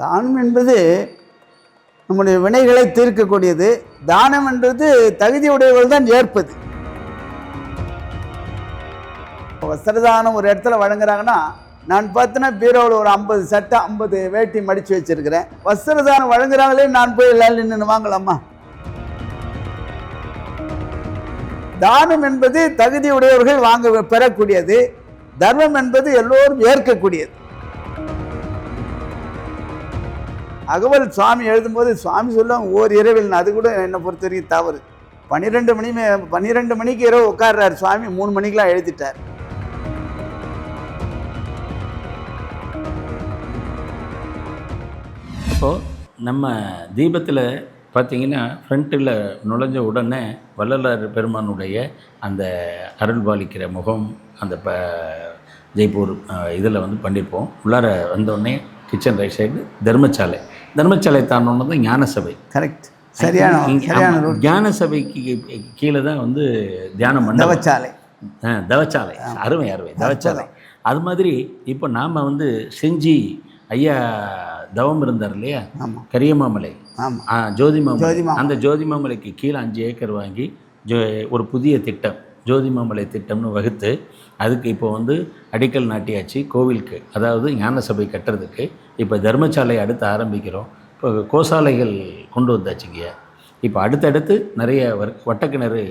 தானம் என்பது நம்முடைய வினைகளை தீர்க்கக்கூடியது. தானம் என்பது தகுதியுடையவர்கள் தான் ஏற்பது. இப்போ வஸ்திரதானம் ஒரு இடத்துல வழங்குறாங்கன்னா நான் பார்த்தேன்னா பீரோவில் ஒரு ஐம்பது சட்டை ஐம்பது வேட்டி மடித்து வச்சிருக்கிறேன். வஸ்திரதானம் வழங்குறாங்களே நான் போய் எல்லாம் நின்று வாங்கலாமா? தானம் என்பது தகுதியுடையவர்கள் வாங்க பெறக்கூடியது. தர்மம் என்பது எல்லோரும் ஏற்கக்கூடியது. அகவல் சுவாமி எழுதும்போது சுவாமி சொல்லுவாங்க ஓர் இரவில் அது கூட என்னை பொறுத்த வரைக்கும் தவறு. பன்னிரெண்டு மணி பன்னிரெண்டு மணிக்கு இரவு உட்கார்றாரு சுவாமி மூணு மணிக்கெலாம் எழுதிட்டார். இப்போது நம்ம தீபத்தில் பார்த்தீங்கன்னா ஃப்ரண்ட்டில் நுழைஞ்ச உடனே வள்ளலார் பெருமானுடைய அந்த அருள் பாலிக்கிற முகம் அந்த ப ஜெய்ப்பூர் இதில் வந்து பண்ணியிருப்போம். உள்ளார வந்தோடனே கிச்சன் ரைட் சைடு தர்மசாலை. தர்மசாலை தாண்டோன்னு தான் ஞான சபை கரெக்ட் சரியான ஞான சபைக்கு கீழே தான் வந்து தியானம் பண்ண தவச்சாலை. ஆ, தவச்சாலை. அருமை அருமை. தவச்சாலை. அது மாதிரி இப்போ நாம் வந்து செஞ்சி ஐயா தவம் இருந்தார் இல்லையா? கரியமாமலை. ஜோதிமாமலை. அந்த ஜோதிமாமலைக்கு கீழே அஞ்சு ஏக்கர் வாங்கி ஜோ ஒரு புதிய திட்டம் ஜோதிமாமலை திட்டம்னு வகுத்து அதுக்கு இப்போ வந்து அடிக்கல் நாட்டியாச்சு கோவிலுக்கு. அதாவது ஞான சபை கட்டுறதுக்கு. இப்போ தர்மசாலை அடுத்து ஆரம்பிக்கிறோம். இப்போ கோசாலைகள் கொண்டு வந்தாச்சுங்க இப்போ அடுத்தடுத்து நிறைய வர் வட்டக்கிணறு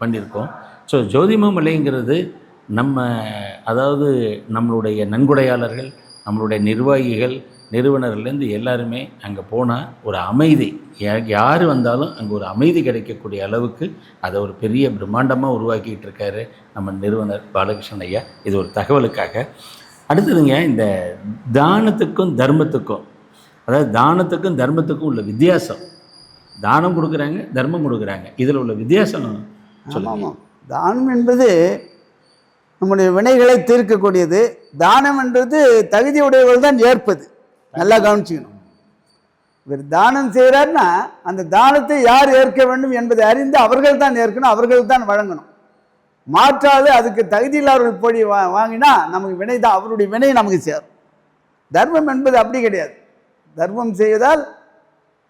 பண்ணியிருக்கோம். ஸோ ஜோதிமமலைங்கிறது நம்ம அதாவது நம்மளுடைய நன்கொடையாளர்கள் நம்மளுடைய நிர்வாகிகள் நிறுவனர்லேருந்து எல்லாருமே அங்கே போனால் ஒரு அமைதி. யார் வந்தாலும் அங்கே ஒரு அமைதி கிடைக்கக்கூடிய அளவுக்கு அதை ஒரு பெரிய பிரம்மாண்டமாக உருவாக்கிட்டு இருக்காரு நம்ம நிறுவனர் பாலகிருஷ்ணன் ஐயா. இது ஒரு தகவலுக்காக. அடுத்ததுங்க இந்த தானத்துக்கும் தர்மத்துக்கும் அதாவது தானத்துக்கும் தர்மத்துக்கும் உள்ள வித்தியாசம். தானம் கொடுக்குறாங்க தர்மம் கொடுக்குறாங்க. இதில் உள்ள வித்தியாசம் ஆமாம் தானம் என்பது நம்முடைய வினைகளை தீர்க்கக்கூடியது. தானம் என்பது தகுதியுடையவர்கள் தான் ஏற்பது. நல்லா கவனிச்சுக்கணும். இவர் தானம் செய்கிறாருன்னா அந்த தானத்தை யார் ஏற்க வேண்டும் என்பதை அறிந்து அவர்கள் தான் ஏற்கணும் அவர்கள் தான் வழங்கணும். மாற்றாது அதுக்கு தகுதி இல்லாதவர்கள் போய் வா வாங்கினா நமக்கு வினை தான் அவருடைய வினை நமக்கு சேரும். தர்மம் என்பது அப்படி கிடையாது. தர்மம் செய்வதால்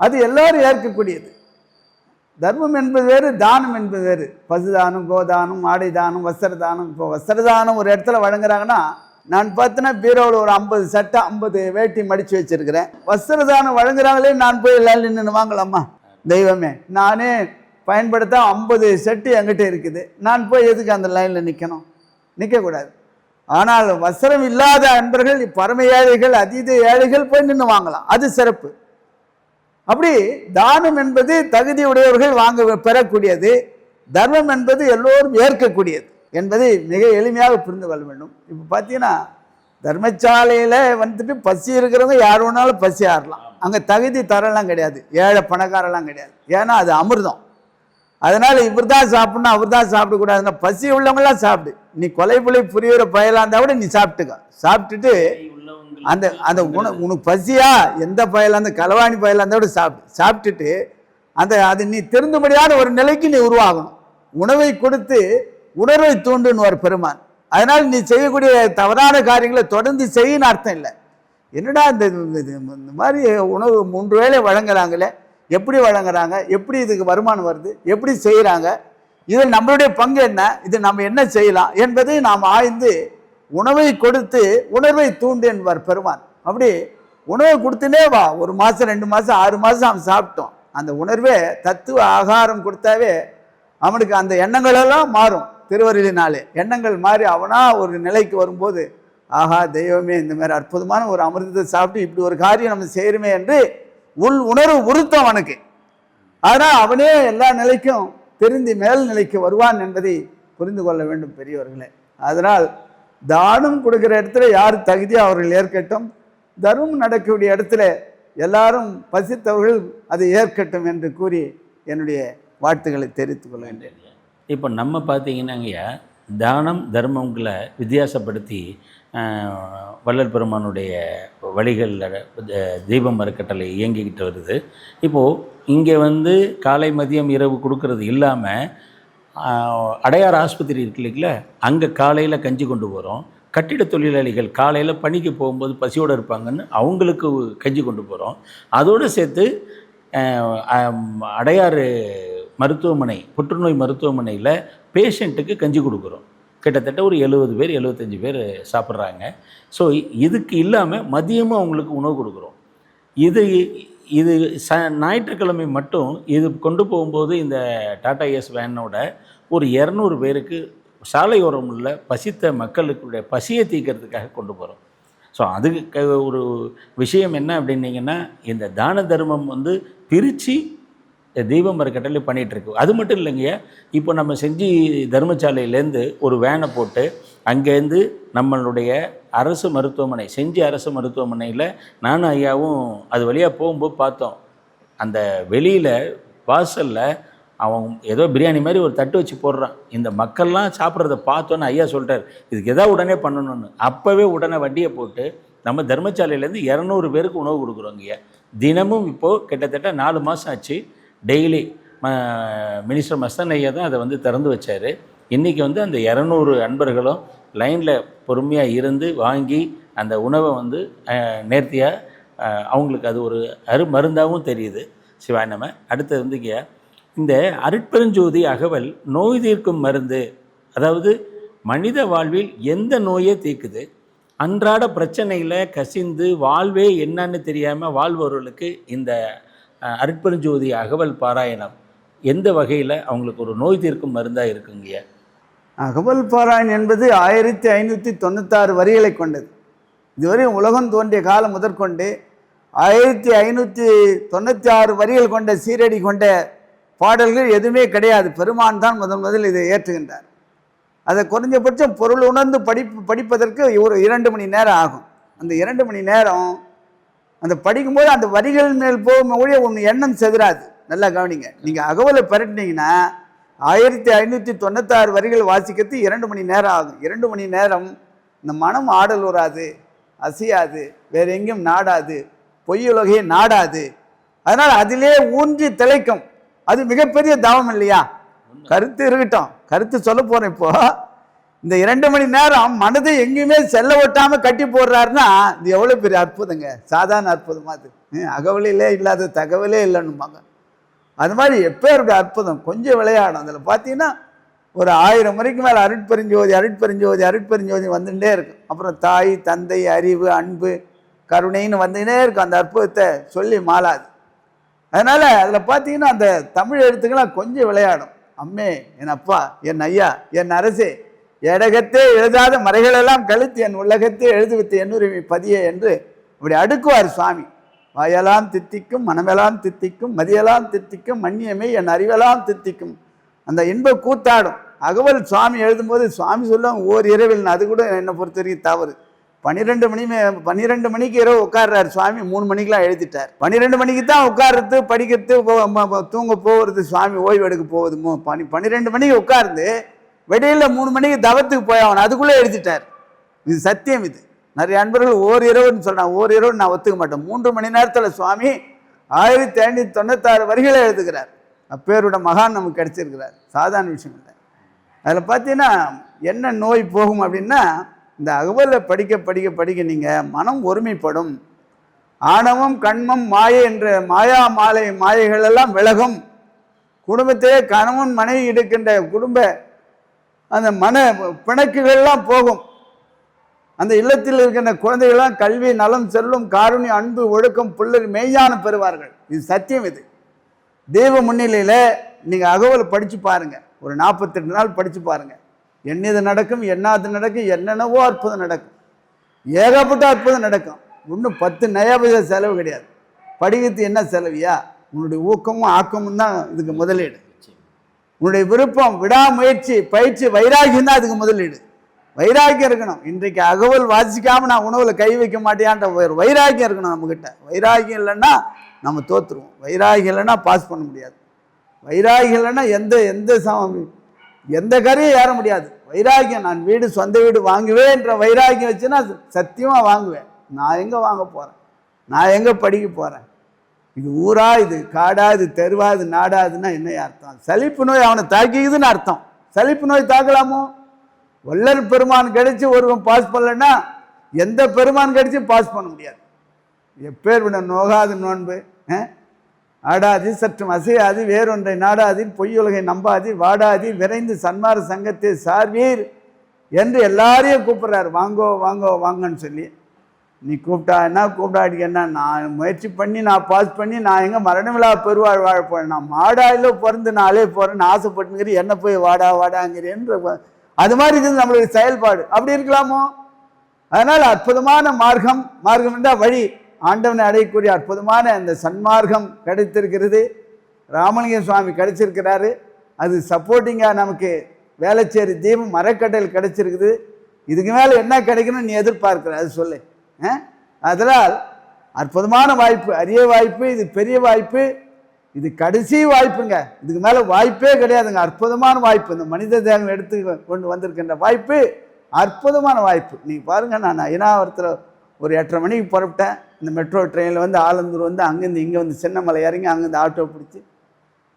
அது எல்லாரும் ஏற்கக்கூடியது. தர்மம் என்பது வேறு தானம் என்பது வேறு. பசுதானம் கோதானம் ஆடை தானம் வஸ்திர தானம் இப்போ வஸ்திர தானம் ஒரு இடத்துல வழங்குறாங்கன்னா நான் பார்த்தேன்னா பீரோவில் ஒரு ஐம்பது சட்டை ஐம்பது வேட்டி மடித்து வச்சிருக்கிறேன். வஸ்திர தானம் வழங்குறாங்களே நான் போய் எல்லாரும் நின்று வாங்கலாமா? தெய்வமே நானே பயன்படுத்த ஐம்பது செட்டு என்கிட்ட இருக்குது. நான் போய் எதுக்கு அந்த லைனில் நிற்கணும் நிற்கக்கூடாது ஆனால் வஸ்திரம் இல்லாத அன்பர்கள் பரம ஏழைகள் அதீத ஏழைகள் போய் நின்று வாங்கலாம். அது சிறப்பு. அப்படி தானம் என்பது தகுதியுடையவர்கள் வாங்க பெறக்கூடியது. தர்மம் என்பது எல்லோரும் ஏற்கக்கூடியது என்பதை மிக எளிமையாக புரிந்து கொள்ள வேண்டும். இப்போ பார்த்தீங்கன்னா தர்மசாலையில் வந்துட்டு பசி இருக்கிறவங்க யார் வேணாலும் பசி ஆறலாம். அங்கே தகுதி தரலாம் கிடையாது. ஏழை பணக்காரெல்லாம் கிடையாது. ஏன்னா அது அமிர்தம். அதனால் இவர் தான் சாப்பிட்ணும் அவர் தான் சாப்பிடக்கூடாதுன்னா பசி உள்ளவங்களாம் சாப்பிடு. நீ கொலை பிள்ளை புரியுற பயலாக இருந்தால் கூட நீ சாப்பிட்டுக்க. சாப்பிட்டுட்டு அந்த அந்த உண உனக்கு பசியா எந்த பயலாக இருந்தால் களவாணி பயலாக இருந்தால் கூட சாப்பிடு. சாப்பிட்டுட்டு அந்த அது நீ திருந்தும்படியான ஒரு நிலைக்கு நீ உருவாகணும். உணவை கொடுத்து உணர்வை தூண்டுன்னு ஒரு பெருமான். அதனால் நீ செய்யக்கூடிய தவறான காரியங்களை தொடர்ந்து செய்யின்னு அர்த்தம் இல்லை. என்னடா இந்த இது- இது- இந்த மாதிரி உணவு மூன்று வேளை வழங்குறாங்களே? எப்படி வழங்குறாங்க எப்படி இதுக்கு வருமானம் வருது எப்படி செய்கிறாங்க இதில் நம்மளுடைய பங்கு என்ன இது நம்ம என்ன செய்யலாம் என்பதை நாம் ஆய்ந்து உணவை கொடுத்து உணர்வை தூண்டு என்பார் பெருமான். அப்படி உணவை கொடுத்துனே வா ஒரு மாதம் ரெண்டு மாதம் ஆறு மாதம் அவன் சாப்பிட்டோம். அந்த உணர்வே தத்துவ ஆகாரம் கொடுத்தாவே அவனுக்கு அந்த எண்ணங்களெல்லாம் மாறும் திருவருளினாலே. எண்ணங்கள் மாறி அவனாக ஒரு நிலைக்கு வரும்போது ஆஹா தெய்வமே இந்த மாதிரி அற்புதமான ஒரு அமிர்தத்தை சாப்பிட்டு இப்படி ஒரு காரியம் நம்ம செய்கிறோமே என்று உள் உணர்வு உறுத்தும் அவனுக்கு. ஆனால் அவனே எல்லா நிலைக்கும் திருந்தி மேல் நிலைக்கு வருவான் என்பதை புரிந்து கொள்ள வேண்டும் பெரியவர்களே அதனால் தானம் கொடுக்கிற இடத்துல யார் தகுதியோ அவர்கள் ஏற்கட்டும். தர்மம் நடக்கக்கூடிய இடத்துல எல்லாரும் பசித்தவர்கள் அதை ஏற்கட்டும் என்று கூறி என்னுடைய வாழ்த்துக்களை தெரிவித்துக் கொள்கின்றேன். இப்போ நம்ம பார்த்தீங்கன்னாங்கய்யா தானம் தர்மங்களை வித்தியாசப்படுத்தி வள்ளல் பெருமானுடைய வழிகளில் தீபம் அறக்கட்டளை இயங்கிக்கிட்டு வருது. இப்போது இங்கே வந்து காலை மதியம் இரவு கொடுக்கறது இல்லாமல் அடையாறு அடையார் ஆஸ்பத்திரி இருக்கு இல்லைங்களா? அங்கே காலையில் கஞ்சி கொண்டு போகிறோம் கட்டிட தொழிலாளிகள் காலையில் பணிக்கு போகும்போது பசியோடு இருப்பாங்கன்னு அவங்களுக்கு கஞ்சி கொண்டு போகிறோம் அதோடு சேர்த்து அடையாறு மருத்துவமனை புற்றுநோய் மருத்துவமனையில் பேஷண்ட்டுக்கு கஞ்சி கொடுக்குறோம். கிட்டத்தட்ட ஒரு எழுபது பேர் எழுபத்தஞ்சு பேர் சாப்பிட்றாங்க. ஸோ இதுக்கு இல்லாமல் மதியமும் அவங்களுக்கு உணவு கொடுக்குறோம். இது இது ச ஞாயிற்றுக்கிழமை மட்டும் இது கொண்டு போகும்போது இந்த டாடா ஏஸ் வேனோட ஒரு இரநூறு பேருக்கு சாலையோரம் உள்ள பசித்த மக்களுக்குடைய பசியை தீர்க்கறதுக்காக கொண்டு போகிறோம் ஸோ அதுக்கு ஒரு விஷயம் என்ன அப்படின்னீங்கன்னா இந்த தான தர்மம் வந்து பிரித்து தீபம் மரக்கட்டளை பண்ணிகிட்ருக்கு அது மட்டும் இல்லைங்க இப்போ நம்ம செஞ்சு தர்மசாலையிலேருந்து ஒரு வேனை போட்டு அங்கேருந்து நம்மளுடைய அரசு மருத்துவமனை செஞ்சி அரசு மருத்துவமனையில் நானும் ஐயாவும் அது வழியாக போகும்போது பார்த்தோம். அந்த வெளியில் வாசலில் அவன் ஏதோ பிரியாணி மாதிரி ஒரு தட்டு வச்சு போடுறான். இந்த மக்கள்லாம் சாப்பிட்றத பார்த்தோன்னு ஐயா சொல்லிட்டார். இதுக்கு எதாவது உடனே பண்ணணும்னு. அப்போவே உடனே வண்டியை போட்டு நம்ம தர்மசாலையிலேருந்து இரநூறு பேருக்கு உணவு கொடுக்குறோங்க ஐயா தினமும் இப்போது கிட்டத்தட்ட நாலு மாதம் ஆச்சு. டெய்லி மினிஸ்டர் மஸ்தான் ஐயா தான் அதை வந்து திறந்து வச்சார். இன்றைக்கி வந்து அந்த இரநூறு அன்பர்களும் லைனில் பொறுமையாக இருந்து வாங்கி அந்த உணவை வந்து நேர்த்தியாக அவங்களுக்கு அது ஒரு அரு மருந்தாகவும் தெரியுது. சிவாய் நம்ம அடுத்தது வந்து இங்க இந்த அருட்பெருஞ்சோதி அகவல் நோய் தீர்க்கும் மருந்து அதாவது மனித வாழ்வில் எந்த நோயை தீர்க்குது? அன்றாட பிரச்சனையில் கசிந்து வாழ்வே என்னன்னு தெரியாமல் வாழ்பவர்களுக்கு இந்த அருட்பெருஞ்சோதி அகவல் பாராயணம். எந்த வகையில் அவங்களுக்கு ஒரு நோய் தீர்க்கும் மருந்தாக இருக்குங்கய்யா அகவல் பாராயணம் என்பது ஆயிரத்தி ஐநூற்றி தொண்ணூத்தாறு வரிகளை கொண்டது. இதுவரை உலகம் தோன்றிய காலம் முதற்கொண்டு ஆயிரத்தி ஐநூற்றி தொண்ணூற்றி ஆறு வரிகள் கொண்ட சீரடி கொண்ட பாடல்கள் எதுவுமே கிடையாது. பெருமான் தான் முதன் முதல் இதை ஏற்றுகின்றார் அதை குறைஞ்சபட்சம் பொருள் உணர்ந்து படிப்பு படிப்பதற்கு ஒரு இரண்டு மணி நேரம் ஆகும். அந்த இரண்டு மணி நேரம் அந்த படிக்கும்போது அந்த வரிகள் மேல் போகும் ஒழிய ஒன்று எண்ணம் செதுறாது. நல்லா கவனிங்க. நீங்கள் அகவலை பரட்டினீங்கன்னா ஆயிரத்தி ஐநூற்றி தொண்ணூத்தாறு வரிகள் வாசிக்கிறது இரண்டு மணி நேரம் ஆகும். இரண்டு மணி நேரம் இந்த மனம் ஆடல் உறாது அசையாது வேற எங்கேயும் நாடாது பொய்யுலகையே நாடாது. அதனால் அதிலே ஊன்றி திளைக்கும். அது மிகப்பெரிய தவம் இல்லையா? கருத்து இருக்கட்டும். கருத்து சொல்ல போறேன் இப்போ. இந்த இரண்டு மணி நேரம் மனதை எங்கேயுமே செல்ல ஒட்டாம கட்டி போடுறாருன்னா இது எவ்வளோ பெரிய அற்புதங்க. சாதாரண அற்புதமா அது. ஹம், அகவலிலே இல்லாத தகவலே இல்லைன்னுபாங்க அது மாதிரி எப்பேருடைய அற்புதம்? கொஞ்சம் விளையாடும் அதில் பார்த்தீங்கன்னா ஒரு ஆயிரம் முறைக்கு மேலே அருட்பெருஞ்சோதி அருட்பெருஞ்சோதி அருட்பெருஞ்சோதி வந்துட்டே இருக்கும். அப்புறம் தாய் தந்தை அறிவு அன்பு கருணைன்னு வந்துகிட்டே இருக்கும் அந்த அற்புதத்தை சொல்லி மாளாது அதனால் அதில் பார்த்தீங்கன்னா அந்த தமிழ் எழுத்துக்கெல்லாம் கொஞ்சம் விளையாடும் அம்மே என் அப்பா என் ஐயா என் அரசே எடகத்தே எழுதாத மறைகளெல்லாம் கழுத்து என் உள்ளகத்தே எழுதுவித்து என்னுரிமை பதிய என்று இப்படி அடுக்குவார் சுவாமி. வாயெல்லாம் தித்திக்கும் மனமெல்லாம் தித்திக்கும் மதியெல்லாம் தித்திக்கும் மண்ணியமே என் அறிவெல்லாம் தித்திக்கும். அந்த இன்ப கூத்தாடும். அகவல் சுவாமி எழுதும்போது சுவாமி சொல்ல ஓர் இரவில் அது கூட என்னை பொறுத்த வரைக்கும் தவறு. பன்னிரெண்டு மணி மே- பன்னிரெண்டு மணிக்கு இரவு உட்கார்றாரு சுவாமி மூணு மணிக்கெலாம் எழுதிட்டார். பன்னிரெண்டு மணிக்கு தான் உட்கார்றது படிக்கிறது தூங்க போகிறது சுவாமி ஓய்வு எடுக்க போகுது பனி பன்னிரெண்டு மணிக்கு உட்கார்ந்து வெளியில் மூணு மணிக்கு தவத்துக்கு போய் அவன் அதுக்குள்ளே எழுதிட்டார். இது சத்தியம் இது. நிறைய அன்பர்கள் ஓர் இரவுன்னு சொல்கிறான் ஓர் இரவு நான் ஒத்துக்க மாட்டேன். மூன்று மணி நேரத்தில் சுவாமி ஆயிரத்தி ஐநூற்றி தொண்ணூத்தாறு வரிகளை எழுதுகிறார். அப்பேரோட மகான் நமக்கு கிடைச்சிருக்கிறார். சாதாரண விஷயம் இல்லை. அதில் பார்த்தீங்கன்னா என்ன நோய் போகும் அப்படின்னா இந்த அகவலில் படிக்க படிக்க படிக்க நீங்கள் மனம் ஒருமைப்படும். ஆணவம் கண்மம் மாயை என்ற மாயா மாலை மாயைகளெல்லாம் விலகும். குடும்பத்திலே கணவன் மனைவி எடுக்கின்ற குடும்ப அந்த மன பிணக்குகள்லாம் போகும். அந்த இல்லத்தில் இருக்கின்ற குழந்தைகள்லாம் கல்வி நலம் செல்லும் காருண்யம் அன்பு ஒழுக்கம் புல்லர் மெய்ஞானம் பெறுவார்கள். இது சத்தியம் இது. தெய்வ முன்னிலையில் நீங்கள் அகவல் படித்து பாருங்கள் ஒரு நாற்பத்தெட்டு நாள் படித்து பாருங்கள் என்னது நடக்கும் என்னாது நடக்கும் என்னென்னவோ அற்புதம் நடக்கும். ஏகப்பட்ட அற்புதம் நடக்கும். இன்னும் பத்து நயா செலவு கிடையாது. படிக்கிறது என்ன செலவியா? உன்னுடைய ஊக்கமும் ஆக்கமும் தான் இதுக்கு முதலீடு. உன்னுடைய விருப்பம் விடாமுயற்சி பயிற்சி வைராகியம் தான் அதுக்கு முதலீடு. வைராக்கியம் இருக்கணும். இன்றைக்கு அகவல் வாசிக்காம நான் உணவில் கை வைக்க மாட்டேன்ற ஒரு வைராக்கியம் இருக்கணும் நம்மக்கிட்ட வைராகியம் இல்லைன்னா நம்ம தோற்றுருவோம் வைராகியம் இல்லைன்னா பாஸ் பண்ண முடியாது. வைராகியம் இல்லைன்னா எந்த எந்த சம எந்த கரையும் ஏற முடியாது. வைராகியம் நான் வீடு சொந்த வீடு வாங்குவேன்ற வைராகியம் வச்சுன்னா சத்தியமாக வாங்குவேன். நான் எங்கே வாங்க போகிறேன் நான் எங்கே படிக்க போகிறேன் இது ஊரா இது காடா இது தெருவா இது நாடாதுன்னா என்ன அர்த்தம்? சலிப்பு நோய் அவனை தாக்கிக்குதுன்னு அர்த்தம். சலிப்பு நோய் தாக்கலாமோ? வல்லர் பெருமான் கிடைச்சி ஒருவன் பாஸ் பண்ணலன்னா எந்த பெருமான் கிடைச்சி பாஸ் பண்ண முடியாது. எப்பேர் விட நோகாது நோன்பு ஆடாது ஆடாதி சற்றும் அசையாது வேறொன்றை நாடாதீர் பொய்யுலகை நம்பாதி வாடாதி விரைந்து சன்மார சங்கத்தை சார்வீர் என்று எல்லாரையும் கூப்பிட்றாரு. வாங்கோ வாங்கோ வாங்கன்னு சொல்லி. நீ கூப்பிட்டா என்ன கூப்பிடாடிக்கு என்ன? நான் முயற்சி பண்ணி நான் பாஸ் பண்ணி நான் எங்கே மரண விழா பெருவாழ் வாழ போகிறேன் நான் மாடாயில பிறந்து நாளே போகிறேன்னு ஆசைப்பட்டுங்கிற என்ன போய் வாடா வாடாங்கிறேன்ற அது மாதிரி இருக்குது நம்மளுடைய செயல்பாடு. அப்படி இருக்கலாமோ? அதனால் அற்புதமான மார்க்கம் மார்க்கம் என்றால் வழி. ஆண்டவனை அடையக்கூடிய அற்புதமான அந்த சன்மார்க்கம் கிடைத்திருக்கிறது. ராமலிங்க சுவாமி கிடைச்சிருக்கிறாரு. அது சப்போர்ட்டிங்காக நமக்கு வேளச்சேரி தீபம் மரக்கட்டல் கிடைச்சிருக்குது. இதுக்கு மேலே என்ன கிடைக்கணும்னு நீ எதிர்பார்க்குற? அது சொல்லு. அதனால் அற்புதமான வாய்ப்பு அரிய வாய்ப்பு இது பெரிய வாய்ப்பு இது கடைசி வாய்ப்புங்க. இதுக்கு மேலே வாய்ப்பே கிடையாதுங்க. அற்புதமான வாய்ப்பு. இந்த மனித தேகம் எடுத்து கொண்டு வந்திருக்கின்ற வாய்ப்பு அற்புதமான வாய்ப்பு. நீங்கள் பாருங்கள் நான் ஐநாவரத்தில் ஒரு எட்டரை மணிக்கு புறப்பட்டேன். இந்த மெட்ரோ ட்ரெயினில் வந்து ஆலந்தூர் வந்து அங்கேருந்து இங்கே வந்து சின்னமலை இறங்கி அங்கேருந்து ஆட்டோ பிடிச்சி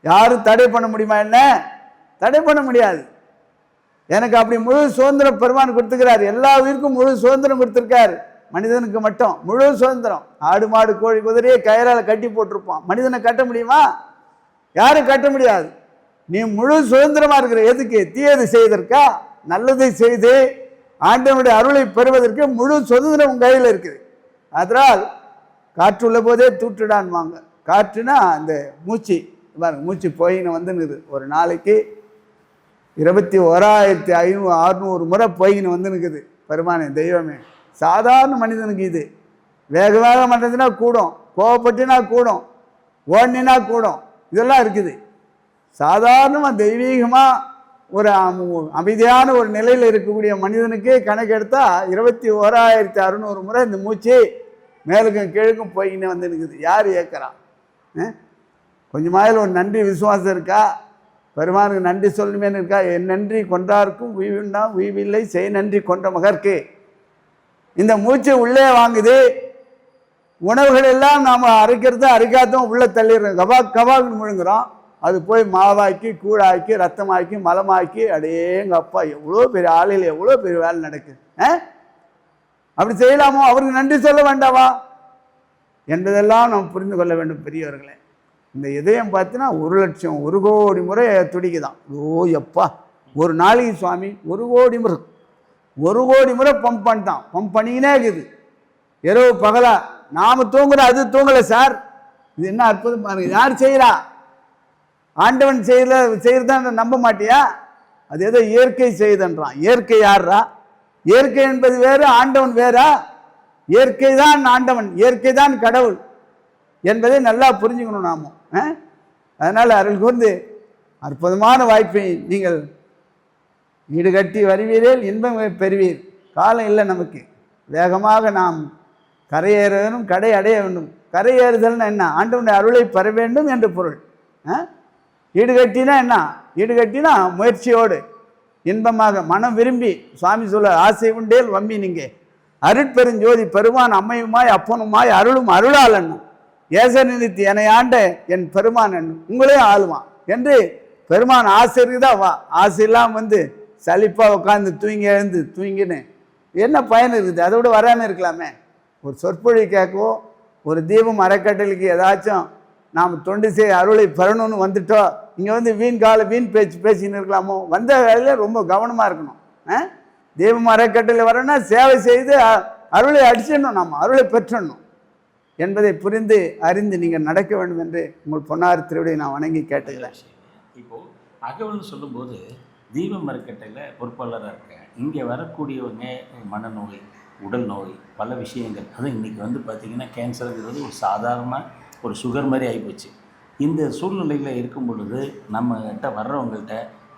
யாரும் தடை பண்ண முடியுமா என்ன? தடை பண்ண முடியாது. எனக்கு அப்படி முழு சுதந்திரம் பெருமான் கொடுத்துக்கிறார் எல்லா உயிருக்கும் முழு சுதந்திரம் கொடுத்துருக்காரு. மனிதனுக்கு மட்டும் முழு சுதந்திரம். ஆடு மாடு கோழி குதிரையை கயிறால் கட்டி போட்டிருப்பான். மனிதனை கட்ட முடியுமா? யாரும் கட்ட முடியாது. நீ முழு சுதந்திரமாக இருக்கிற எதுக்கு? தீயது செய்தற்கா? நல்லதை செய்து ஆண்டவனுடைய அருளை பெறுவதற்கு முழு சுதந்திரம் உங்கள் கையில் இருக்குது. அதனால் காற்றுள்ள போதே தூற்றுடான்வாங்க காற்றுனா அந்த மூச்சு. பாருங்க மூச்சு போயின்னு வந்துன்னு ஒரு நாளைக்கு இருபத்தி ஓராயிரத்தி ஐநூறு அறுநூறு முறை போயின்னு வந்துனுக்குது பெருமானே தெய்வமே. சாதாரண மனிதனுக்கு இது. வேக வேக பண்ணுறதுனா கூடும். கோவப்பட்டுனா கூடும். ஓடினா கூடும். இதெல்லாம் இருக்குது. சாதாரணமாக தெய்வீகமாக ஒரு அமைதியான ஒரு நிலையில் இருக்கக்கூடிய மனிதனுக்கு கணக்கெடுத்தால் இருபத்தி ஓராயிரத்தி அறுநூறு முறை இந்த மூச்சு மேலுக்கும் கீழுக்கும் போய்கின்னு வந்து நிற்குது யார் ஏற்கிறான் கொஞ்சமாயில் ஒரு நன்றி விசுவாசம் இருக்கா? பெருமானுக்கு நன்றி சொல்லணுமேனு இருக்கா? என் நன்றி கொன்றார்க்கும் உய்வுண்டா உய்வில்லை செய் நன்றி கொன்ற மகர்க்கு. இந்த மூச்சு உள்ளே வாங்குது. உணவுகள் எல்லாம் நாம் அரைக்கிறது அரைக்காதும் உள்ளே தள்ளிடுறோம். கபா கபாக்னு முழுங்குறோம். அது போய் மாவாக்கி கூழாக்கி ரத்தமாக்கி மலமாக்கி அடேங்க அப்பா எவ்வளோ பெரிய ஆலையில் எவ்வளோ பெரிய வேலை நடக்குது ஆ? அப்படி செய்யலாமோ? அவருக்கு நன்றி சொல்ல வேண்டாமா? என்பதெல்லாம் நாம் புரிந்து கொள்ள வேண்டும் பெரியவர்களே. இந்த இதயம் பார்த்தீங்கன்னா ஒரு லட்சம் ஒரு கோடி முறை துடிக்குதான். ஓ எப்பா. ஒரு நாளைக்கு சுவாமி ஒரு கோடி முறை. ஒரு கோடி முறை பம்ப் பண்ணிட்டான். பம்ப் பண்ணிக்கினே இருக்குது. இரவு பகலா நாம் தூங்குறோம் அது தூங்கலை சார். இது என்ன அற்புதம் பாருங்க. யார் செய்கிறா ஆண்டவன் செய்யல செய்கிறதா நம்ப மாட்டியா? அது ஏதோ இயற்கை செய்தன்றான். இயற்கை யார்ரா இயற்கை என்பது வேறு ஆண்டவன் வேறா? இயற்கை தான் ஆண்டவன் இயற்கை தான் கடவுள் என்பதை நல்லா புரிஞ்சுக்கணும் நாமும் ஆ? அதனால் அருள் கூர்ந்து அற்புதமான வாய்ப்பை நீங்கள் ஈடுகட்டி வருவீரேல் இன்பம் பெறுவீர். காலம் இல்லை நமக்கு. வேகமாக நாம் கரையேற கடை அடைய வேண்டும். கரையேறுதல்னா என்ன? ஆண்டவனுடைய அருளை பெற வேண்டும் என்று பொருள். ஆ? ஈடுகட்டினா என்ன? ஈடுகட்டினா முயற்சியோடு இன்பமாக மனம் விரும்பி சுவாமி சொல்ல ஆசை உண்டேல் வம்பி நீங்க. அருட்பெருஞ்சோதி பெருமான் அம்மையுமாய் அப்பனுமாய் அருளும் அருளாளன் ஏச நிறுத்தி என்னை ஆண்ட என் பெருமான் என்னும் உங்களே ஆளுவான். என்று பெருமான் ஆசை இருக்குதா வா. ஆசை இல்லாமல் வந்து சலிப்பாக உட்காந்து தூங்கி எழுந்து தூங்கின்னு. என்ன பயன் இருக்குது? அதை விட வராமல் இருக்கலாமே. ஒரு சொற்பொழி கேட்கவோ ஒரு தீபம் அறக்கட்டளைக்கு ஏதாச்சும் நாம் தொண்டு செய்ய அருளை பெறணும்னு வந்துட்டோம் இங்கே வந்து வீண் கால வீண் பேச்சு பேசின்னு இருக்கலாமோ? வந்த வேலையில் ரொம்ப கவனமாக இருக்கணும். ஆ? தீபம் அறக்கட்டளை வரணும்னா சேவை செய்து அருளை அடிச்சிடணும் நாம் அருளை பெற்றணும் என்பதை புரிந்து அறிந்து நீங்கள் நடக்க வேண்டும் என்று உங்கள் பொன்னார் திருவிடையை நான் வணங்கி கேட்டுக்கிறேன். இப்போது அகவல்னு சொல்லும்போது தீப மறுக்கட்டையில் பொறுப்பாளராக இருக்கேன். இங்கே வரக்கூடியவங்க மனநோய் உடல் நோய் பல விஷயங்கள். அதுவும் இன்றைக்கி வந்து பார்த்திங்கன்னா கேன்சருங்கிறது ஒரு சாதாரண ஒரு சுகர் மாதிரி ஆகிப்போச்சு இந்த சூழ்நிலையில் இருக்கும் பொழுது நம்மகிட்ட வர்றவங்கள்ட்ட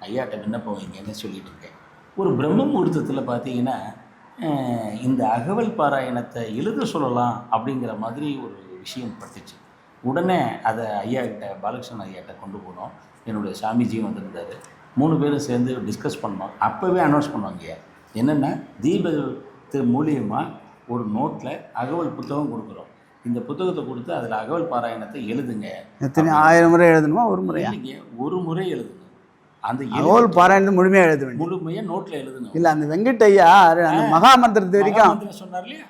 ஐயாட்ட விண்ணப்பம் வைங்கன்னு சொல்லிட்டு இருக்கேன். ஒரு பிரம்ம முகூர்த்தத்தில் பார்த்தீங்கன்னா இந்த அகவல் பாராயணத்தை எழுத சொல்லலாம் அப்படிங்கிற மாதிரி ஒரு விஷயம் பட்டுச்சு. உடனே அதை ஐயா கிட்ட பாலகிருஷ்ணன் ஐயாட்ட கொண்டு போனோம். என்னுடைய சாமிஜியும் வந்திருந்தார். மூணு பேரும் சேர்ந்து டிஸ்கஸ் பண்ணோம். அப்போவே அனௌன்ஸ் பண்ணுவாங்க ஐயா என்னென்னா தீபத்து மூலியமாக ஒரு நோட்டில் அகவல் புத்தகம் கொடுக்குறோம். இந்த புத்தகத்தை கொடுத்து அதில் அகவல் பாராயணத்தை எழுதுங்க. எத்தனை ஆயிரம் முறை எழுதணுமா ஒரு இல்லைங்க ஒரு முறை எழுதுங்க. அந்த அகோல் பாராயணம் முழுமையாக எழுத வேண்டும் முழுமையாக நோட்டில் எழுதணும். இல்லை அந்த வெங்கட்டையா அந்த மகா மந்திரத்து வரைக்கும் சொன்னார் இல்லையா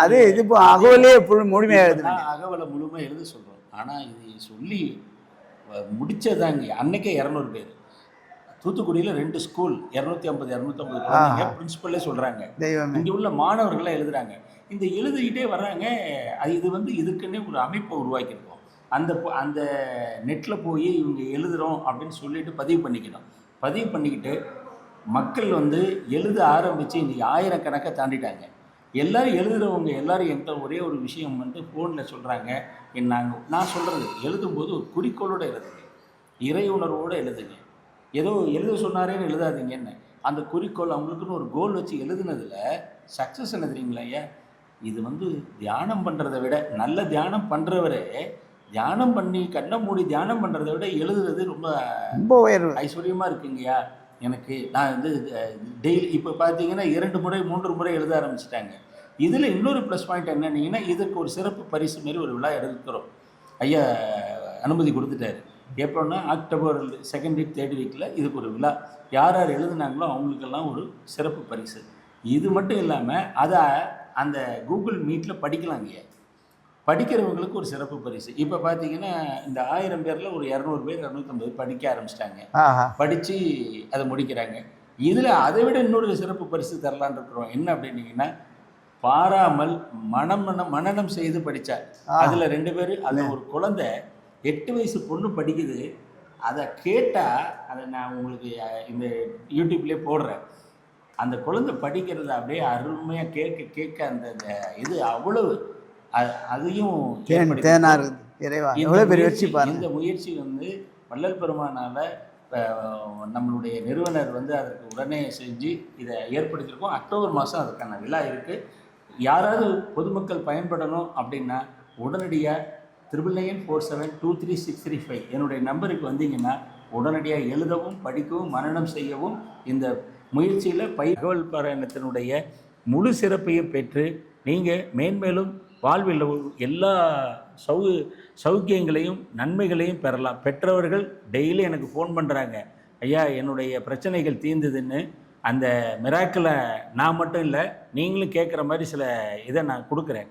அது இது இப்போ அகோலே முழுமையாக எழுத வேண்டும் நான் அகவலை முழுமை எழுத சொல்கிறோம் ஆனால் இது சொல்லி முடிச்சதாங்க அன்னைக்கே இரநூறு பேர். தூத்துக்குடியில் ரெண்டு ஸ்கூல் இரநூத்தி ஐம்பது இரநூத்தம்பது குழந்தைங்க பிரின்சிபல்லே சொல்கிறாங்க இங்கே உள்ள மாணவர்கள்லாம் எழுதுறாங்க. இந்த எழுதிக்கிட்டே வர்றாங்க அது இது வந்து இதுக்குன்னே ஒரு அமைப்பை உருவாக்கியிருக்கோம். அந்த அந்த நெட்டில் போய் இவங்க எழுதுகிறோம் அப்படின்னு சொல்லிட்டு பதிவு பண்ணிக்கணும். பதிவு பண்ணிக்கிட்டு மக்கள் வந்து எழுத ஆரம்பித்து இன்றைக்கி ஆயிரக்கணக்கை தாண்டிட்டாங்க. எல்லாரும் எழுதுகிறவங்க எல்லாரும் என்கிட்ட ஒரே ஒரு விஷயம் வந்து ஃபோனில் சொல்கிறாங்க நாங்கள் நான் சொல்கிறது எழுதும்போது ஒரு குறிக்கோளோடு எழுதுங்க. இறை உணர்வோடு எழுதுங்க. ஏதோ எழுத சொன்னாரேன்னு எழுதாதீங்க என்ன அந்த குறிக்கோள் அவங்களுக்குன்னு ஒரு கோல் வச்சு எழுதுனதுல சக்ஸஸ் என்ன தெரியுங்களா ஐயா? இது வந்து தியானம் பண்ணுறதை விட நல்ல தியானம் பண்ணுறவரே தியானம் பண்ணி கண்ணை மூடி தியானம் பண்ணுறதை விட எழுதுறது ரொம்ப ரொம்ப ஐஸ்வர்யமாக இருக்குங்கய்யா எனக்கு நான் வந்து டெய்லி இப்போ பார்த்தீங்கன்னா இரண்டு முறை மூன்று முறை எழுத ஆரம்பிச்சிட்டாங்க. இதில் இன்னொரு ப்ளஸ் பாயிண்ட் என்னன்னீங்கன்னா இதற்கு ஒரு சிறப்பு பரிசு மாரி ஒரு விழா எடுக்கிறோம். ஐயா அனுமதி கொடுத்துட்டாரு. எப்போன்னா அக்டோபர் செகண்ட் வீக் தேர்ட் வீக்கில் இதுக்கு ஒரு விழா. யார் யார் எழுதுனாங்களோ அவங்களுக்கெல்லாம் ஒரு சிறப்பு பரிசு. இது மட்டும் இல்லாமல் அதை அந்த கூகுள் மீட்டில் படிக்கலாங்க. படிக்கிறவங்களுக்கு ஒரு சிறப்பு பரிசு. இப்போ பார்த்தீங்கன்னா இந்த ஆயிரம் பேரில் ஒரு இரநூறு பேர் இரநூத்தம்பது படிக்க ஆரம்பிச்சிட்டாங்க. படித்து அதை முடிக்கிறாங்க. இதில் அதை விட இன்னொரு சிறப்பு பரிசு தரலான்னு இருக்கிறோம். என்ன அப்படின்னீங்கன்னா பாராமல் மனம் மனம் மனனம் செய்து படித்தார் அதில் ரெண்டு பேர் அதில் ஒரு குழந்தை எட்டு வயசு பொண்ணு படிக்குது. அதை கேட்டால் அதை நான் உங்களுக்கு இந்த யூடியூப்லேயே போடுறேன். அந்த குழந்தை படிக்கிறத அப்படியே அருமையாக கேட்க கேட்க அந்த இது அவ்வளவு அதையும் தேன் இருக்குது இந்த முயற்சி- வந்து வள்ளல் பெருமானால நம்மளுடைய நிறுவனர் வந்து அதற்கு உடனே செஞ்சு இதை ஏற்படுத்தியிருக்கோம். அக்டோபர் மாதம் அதுக்கான விழா இருக்குது யாராவது பொதுமக்கள் பயன்படணும் அப்படின்னா உடனடியாக triple nine four seven two three six three five என்னுடைய நம்பருக்கு வந்தீங்கன்னா உடனடியாக எழுதவும் படிக்கவும் மரணம் செய்யவும் இந்த முயற்சியில் பை தகவல் பாராயணத்தினுடைய முழு சிறப்பையும் பெற்று நீங்கள் மேன்மேலும் வாழ்வில் எல்லா சௌ சௌக்கியங்களையும் நன்மைகளையும் பெறலாம். பெற்றவர்கள் டெய்லி எனக்கு ஃபோன் பண்ணுறாங்க ஐயா என்னுடைய பிரச்சனைகள் தீர்ந்ததுன்னு அந்த மிராக்கிளை நான் மட்டும் இல்லை நீங்களும் கேட்குற மாதிரி சில இதை நான் கொடுக்குறேன்.